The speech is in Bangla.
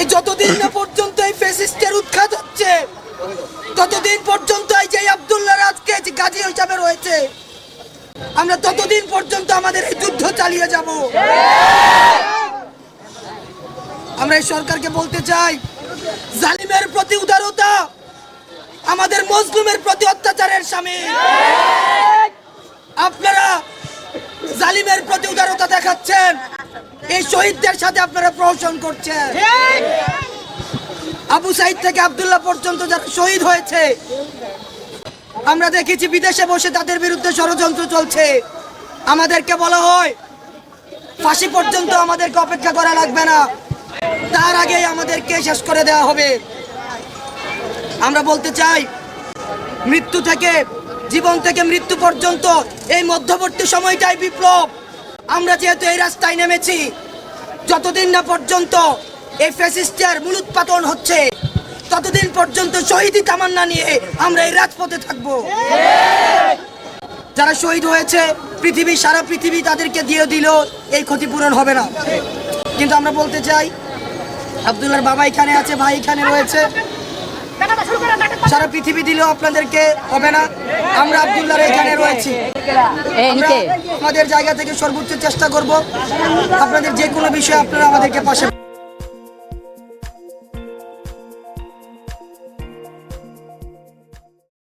এই যতদিন না পর্যন্ত এই ফেসিস্টের উৎখাত হচ্ছে, ততদিন পর্যন্ত এই যে আব্দুল্লাহ আজকে যে গাজী হিসাবে রয়েছে, আমরা ততদিন পর্যন্ত আমাদের এই যুদ্ধ চালিয়ে যাব। আমরা এই সরকারকে বলতে চাই, জালিমের প্রতি উদারতা, আমাদের মজলুমের প্রতি অত্যাচারের সামিল আপনারা জালিমের প্রতি উদারতা দেখাচ্ছেন। শহীদদের সাথে আপনারা প্রহসন করছেন। আবু সাইদ থেকে আব্দুল্লাহ পর্যন্ত যারা শহীদ হয়েছে, আমরা দেখেছি বিদেশে বসে তাদের বিরুদ্ধে ষড়যন্ত্র চলছে। আমাদেরকে বলা হয়, ফাঁসি পর্যন্ত আমাদেরকে অপেক্ষা করা লাগবে না। তার আগেই আমাদেরকে শেষ করে দেওয়া হবে। আমরা বলতে চাই, মৃত্যু থেকে, জীবন থেকে মৃত্যু পর্যন্ত এই মধ্যবর্তী সময়টাই বিপ্লব। আমরা যেহেতু এই রাস্তায় নেমেছি যতদিন না পর্যন্ত এই ফ্যাসিস্টের মূলোৎপাতন হচ্ছে, ততদিন পর্যন্ত শহীদি তামান্না নিয়ে আমরা এই রাজপথে থাকব। যারা শহীদ হয়েছে, পৃথিবী, সারা পৃথিবী তাদেরকে দিয়ে দিল, এই ক্ষতিপূরণ হবে না। কিন্তু আমরা বলতে চাই আবদুল্লার বাবা এখানে আছে, ভাই এখানে রয়েছে। সারা পৃথিবী দিলেও আপনাদেরকে হবে না। আমরা আবদুল্লার এখানে রয়েছি। আমাদের জায়গা থেকে সর্বোচ্চ চেষ্টা করব। আপনাদের যে কোনো বিষয়ে আপনারা আমাদেরকে পাশে